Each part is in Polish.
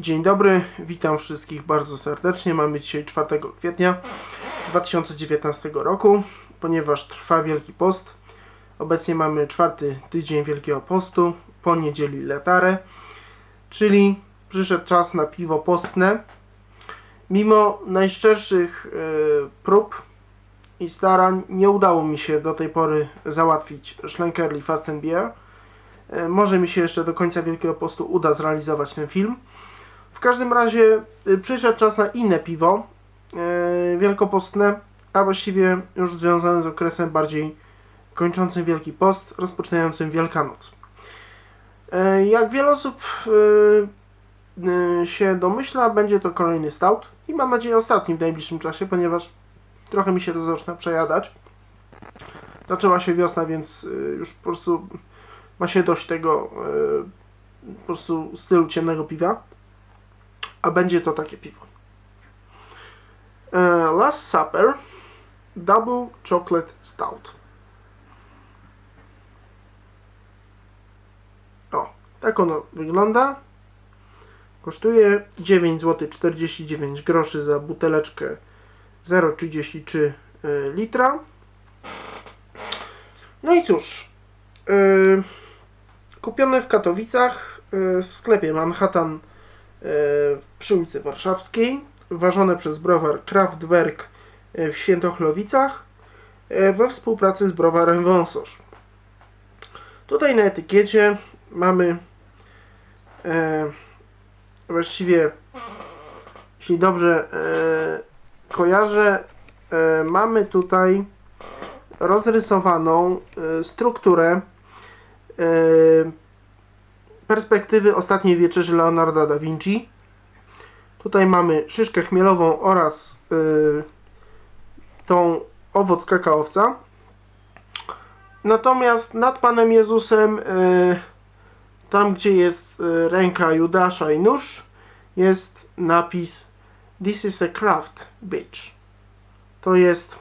Dzień dobry, witam wszystkich bardzo serdecznie. Mamy dzisiaj 4 kwietnia 2019 roku, ponieważ trwa Wielki Post. Obecnie mamy czwarty tydzień Wielkiego Postu, po niedzieli Letarę, czyli przyszedł czas na piwo postne. Mimo najszczerszych e, prób i starań nie udało mi się do tej pory załatwić Schlenkerli Fastenbier. E, Może mi się jeszcze do końca Wielkiego Postu uda zrealizować ten film. W każdym razie y, przyszedł czas na inne piwo yy, wielkopostne, a właściwie już związane z okresem bardziej kończącym Wielki Post, rozpoczynającym Wielkanoc. Yy, jak wiele osób się domyśla, będzie to kolejny stout i mam nadzieję ostatni w najbliższym czasie, ponieważ trochę mi się to zaczyna przejadać. Zaczęła się wiosna, więc już po prostu ma się dość tego po prostu stylu ciemnego piwa a będzie to takie piwo. E, Last Supper Double Chocolate Stout. O, tak ono wygląda. Kosztuje 9 zł 49 groszy za buteleczkę 0,33 e, litra. No i cóż, e, kupione w Katowicach e, w sklepie Manhattan przy ulicy Warszawskiej, ważone przez browar Kraftwerk w Świętochlowicach we współpracy z browarem Wąsosz. Tutaj na etykiecie mamy e, właściwie, jeśli dobrze e, kojarzę, e, mamy tutaj rozrysowaną e, strukturę e, perspektywy ostatniej wieczerzy Leonarda da Vinci. Tutaj mamy szyszkę chmielową oraz y, tą owoc kakaowca. Natomiast nad Panem Jezusem, y, tam gdzie jest y, ręka Judasza i nóż, jest napis This is a craft bitch. To jest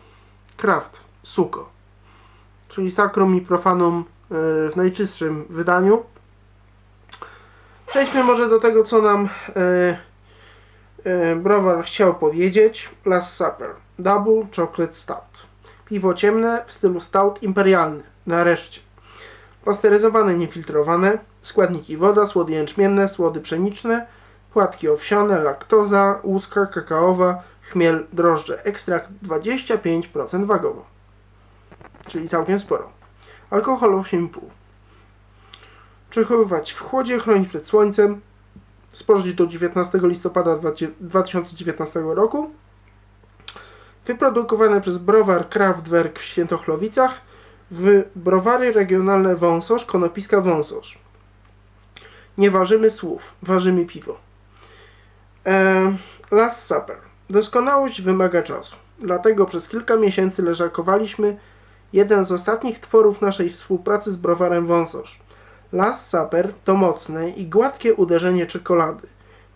craft, suko. Czyli sacrum i profanum w najczystszym wydaniu. Przejdźmy może do tego, co nam e, e, browar chciał powiedzieć. Last Supper. Double Chocolate Stout. Piwo ciemne w stylu stout imperialny. Nareszcie. Pasteryzowane, niefiltrowane. Składniki woda, słody jęczmienne, słody pszeniczne, płatki owsiane, laktoza, łuska kakaowa, chmiel, drożdże. Ekstrakt 25% wagowo. Czyli całkiem sporo. Alkohol 8,5 przechowywać w chłodzie, chronić przed słońcem, spożyć do 19 listopada 2019 roku. Wyprodukowane przez browar Kraftwerk w Świętochlowicach w browary regionalne Wąsosz, Konopiska Wąsosz. Nie ważymy słów, ważymy piwo. Eee, Last Supper. Doskonałość wymaga czasu. Dlatego przez kilka miesięcy leżakowaliśmy jeden z ostatnich tworów naszej współpracy z browarem Wąsosz. Last Supper to mocne i gładkie uderzenie czekolady,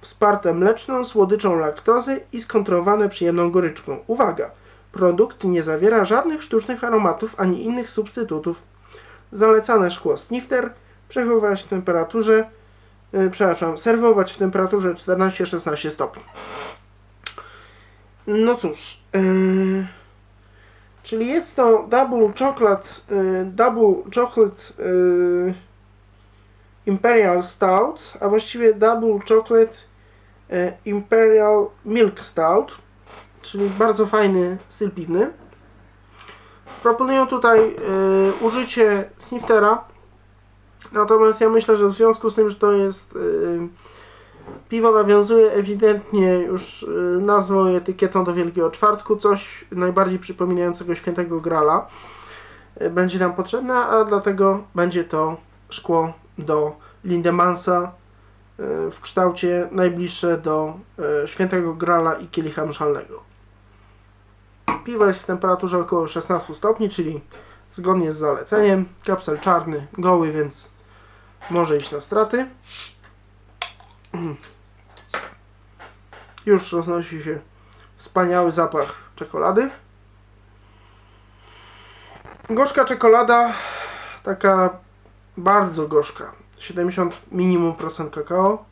wsparte mleczną słodyczą laktozy i skontrolowane przyjemną goryczką. Uwaga! Produkt nie zawiera żadnych sztucznych aromatów ani innych substytutów. Zalecane szkło snifter przechowywać w temperaturze, yy, przepraszam, serwować w temperaturze 14-16 stopni. No cóż, yy, czyli jest to double chocolate, yy, double chocolate yy, Imperial Stout, a właściwie Double Chocolate e, Imperial Milk Stout, czyli bardzo fajny styl piwny. Proponują tutaj e, użycie sniftera, natomiast ja myślę, że w związku z tym, że to jest e, piwo nawiązuje ewidentnie już nazwą i etykietą do Wielkiego Czwartku, coś najbardziej przypominającego Świętego Grala będzie nam potrzebne, a dlatego będzie to szkło do Lindemansa e, w kształcie najbliższe do e, Świętego Grala i kielicha mszalnego. Piwo jest w temperaturze około 16 stopni, czyli zgodnie z zaleceniem. Kapsel czarny, goły, więc może iść na straty. Już roznosi się wspaniały zapach czekolady. Gorzka czekolada, taka bardzo gorzka. 70 minimum procent kakao.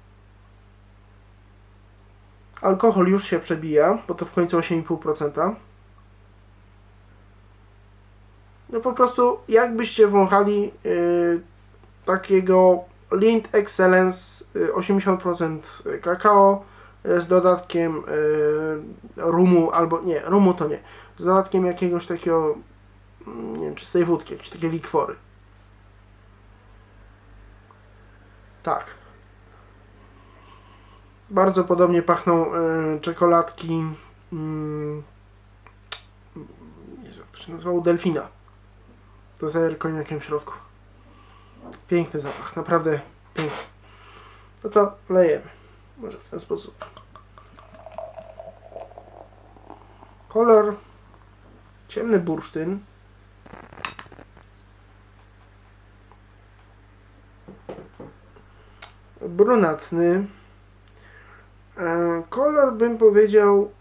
Alkohol już się przebija, bo to w końcu 8,5%. No po prostu jakbyście wąchali yy, takiego Lind Excellence yy, 80% kakao yy, z dodatkiem yy, rumu, albo nie, rumu to nie, z dodatkiem jakiegoś takiego, mm, nie wiem, czystej wódki, jakieś takie likwory. Tak. Bardzo podobnie pachną y, czekoladki. Mm, Jezu, jak się nazywało? Delfina. To zajer koniakiem w środku. Piękny zapach, naprawdę piękny. No to lejemy. Może w ten sposób. Kolor ciemny bursztyn. Brunatny. E, Kolor bym powiedział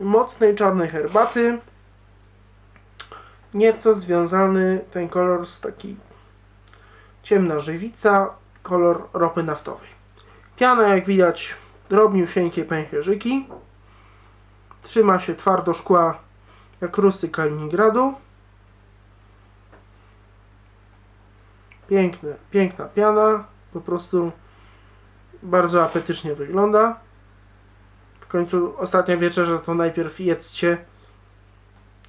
mocnej czarnej herbaty. Nieco związany ten kolor z taki ciemna żywica, kolor ropy naftowej. Piana jak widać drobniusieńkie pęcherzyki. Trzyma się twardo szkła jak rusy Kaliningradu. Piękne, piękna piana, po prostu bardzo apetycznie wygląda. W końcu ostatnia wieczerza to najpierw jedzcie.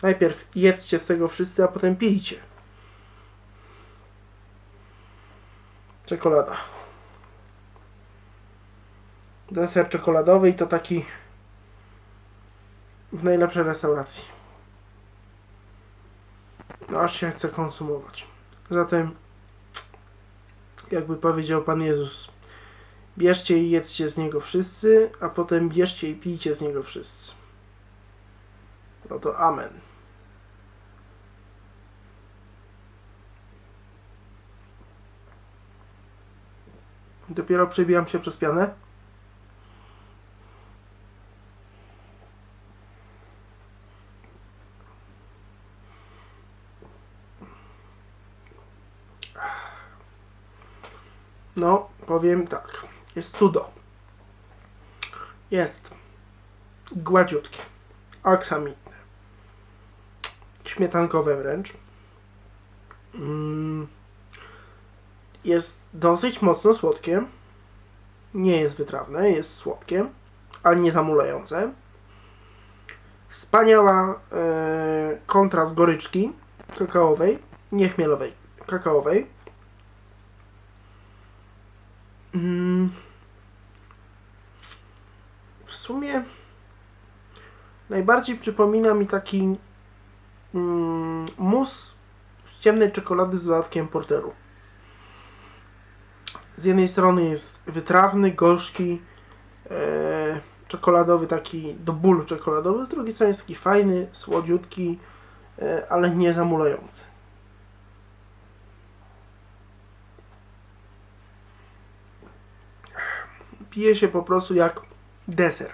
Najpierw jedzcie z tego wszyscy, a potem pijcie. Czekolada. Deser czekoladowy i to taki w najlepszej restauracji. No aż się chce konsumować. Zatem, jakby powiedział Pan Jezus, Bierzcie i jedzcie z niego wszyscy, a potem bierzcie i pijcie z niego wszyscy. No to amen. Dopiero przebijam się przez pianę. No, powiem tak. Jest cudo. Jest gładziutkie, aksamitne, śmietankowe wręcz. Mm. Jest dosyć mocno słodkie. Nie jest wytrawne, jest słodkie, ale nie zamulające. Wspaniała e, kontrast goryczki kakaowej, nie chmielowej, kakaowej. Mm. W sumie najbardziej przypomina mi taki mm, mus z ciemnej czekolady z dodatkiem porteru. Z jednej strony jest wytrawny, gorzki, e, czekoladowy, taki do bólu czekoladowy, z drugiej strony jest taki fajny, słodziutki, e, ale nie zamulający. Pije się po prostu jak deser.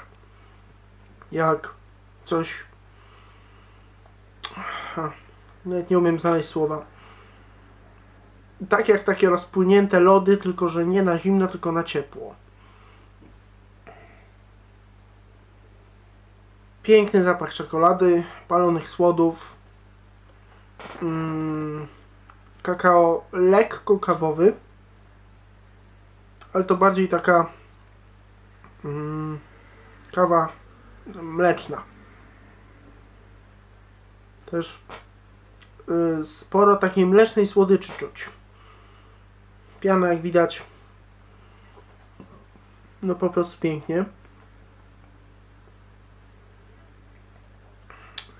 Jak coś. Nawet nie umiem znaleźć słowa. Tak jak takie rozpłynięte lody, tylko że nie na zimno, tylko na ciepło. Piękny zapach czekolady, palonych słodów. Mm, kakao lekko kawowy, ale to bardziej taka Mm, kawa mleczna. Też y, sporo takiej mlecznej słodyczy czuć. Piana jak widać no po prostu pięknie.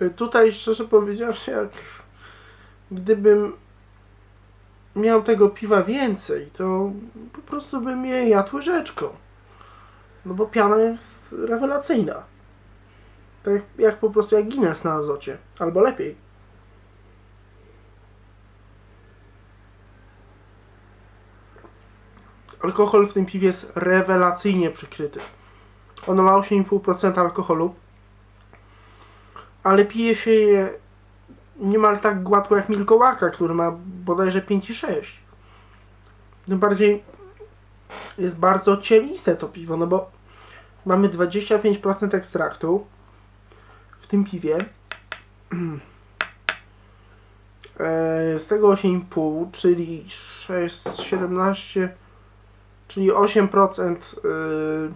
Y, tutaj szczerze powiedziawszy jak gdybym miał tego piwa więcej, to po prostu bym je jadł łyżeczką. No bo piana jest rewelacyjna. Tak jak, jak po prostu jak Guinness na azocie. Albo lepiej. Alkohol w tym piwie jest rewelacyjnie przykryty. Ono ma 8,5% alkoholu. Ale pije się je niemal tak gładko jak Milkołaka, który ma bodajże 5,6. Tym bardziej jest bardzo cieliste to piwo, no bo mamy 25% ekstraktu w tym piwie. E, Z tego 8,5, czyli 6, 17, czyli 8%, y,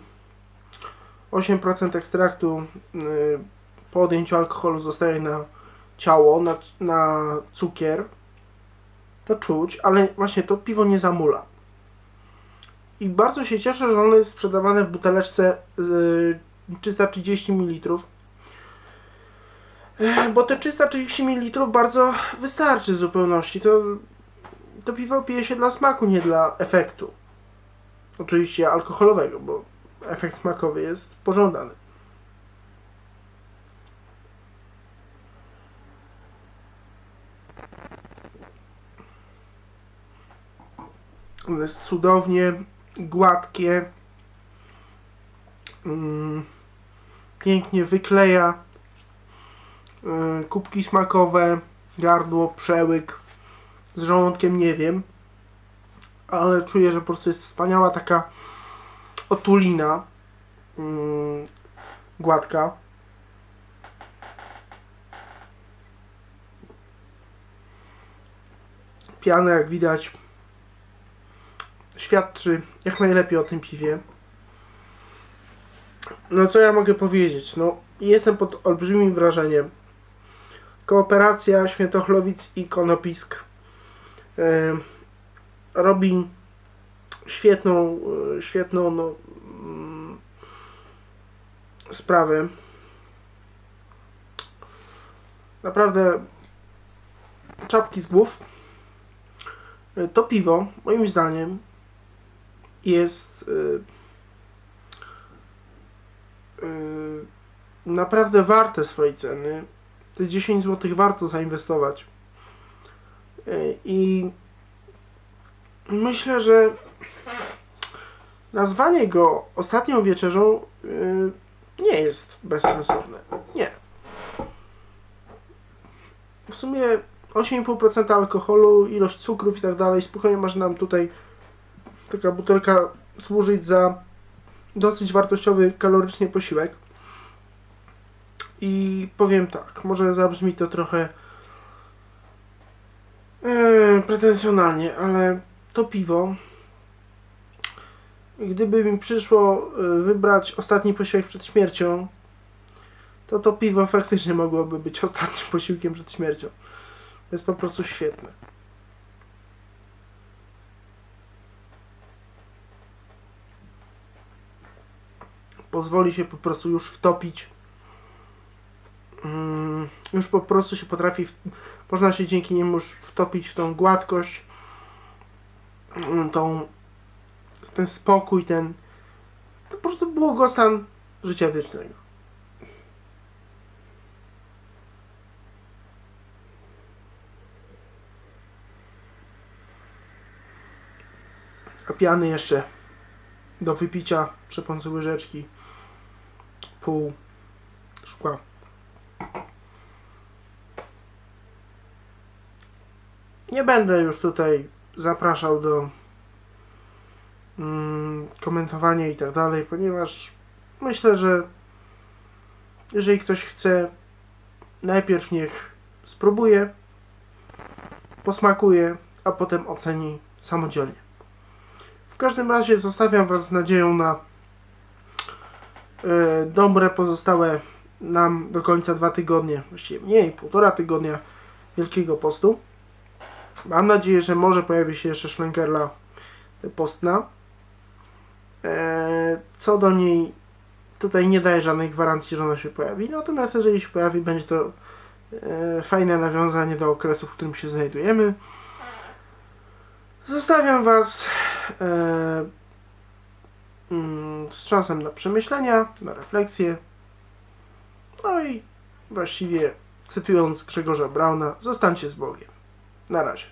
8% ekstraktu y, po odjęciu alkoholu zostaje na ciało, na, na cukier. To czuć, ale właśnie to piwo nie zamula. I bardzo się cieszę, że ono jest sprzedawane w buteleczce y, 330 ml. E, Bo te 330 ml bardzo wystarczy w zupełności. To, to piwo pije się dla smaku, nie dla efektu. Oczywiście alkoholowego, bo efekt smakowy jest pożądany. Jest cudownie gładkie. Mm, pięknie wykleja y, kubki smakowe, gardło, przełyk. Z żołądkiem nie wiem, ale czuję, że po prostu jest wspaniała taka otulina mm, gładka. Piana, jak widać, świadczy jak najlepiej o tym piwie. No co ja mogę powiedzieć? No jestem pod olbrzymim wrażeniem. Kooperacja Świętochlowic i Konopisk e, robi świetną, e, świetną no, mm, sprawę. Naprawdę czapki z głów. E, To piwo, moim zdaniem, jest y, y, naprawdę warte swojej ceny. Te 10 zł warto zainwestować. Y, I myślę, że nazwanie go ostatnią wieczerzą nie jest bezsensowne. Nie. W sumie 8,5% alkoholu, ilość cukrów i tak dalej, spokojnie może nam tutaj taka butelka służyć za dosyć wartościowy kalorycznie posiłek. I powiem tak, może zabrzmi to trochę e, pretensjonalnie, ale to piwo, gdyby mi przyszło e, wybrać ostatni posiłek przed śmiercią, to to piwo faktycznie mogłoby być ostatnim posiłkiem przed śmiercią. Jest po prostu świetne. Pozwoli się po prostu już wtopić. Mm, Już po prostu się potrafi, można się dzięki niemu już wtopić w tą gładkość, mm, tą, ten spokój, ten, po prostu błogostan życia wiecznego. A piany jeszcze do wypicia trzepące łyżeczki pół szkła. Nie będę już tutaj zapraszał do mm, komentowania i tak dalej, ponieważ myślę, że jeżeli ktoś chce, najpierw niech spróbuje, posmakuje, a potem oceni samodzielnie. W każdym razie zostawiam Was z nadzieją na dobre pozostałe nam do końca dwa tygodnie, właściwie mniej, półtora tygodnia Wielkiego Postu. Mam nadzieję, że może pojawi się jeszcze szlęgerla postna. E, co do niej, tutaj nie daję żadnej gwarancji, że ona się pojawi, natomiast jeżeli się pojawi, będzie to e, fajne nawiązanie do okresu, w którym się znajdujemy. Zostawiam Was e, z czasem na przemyślenia, na refleksję. No i właściwie cytując Grzegorza Brauna, zostańcie z Bogiem. Na razie.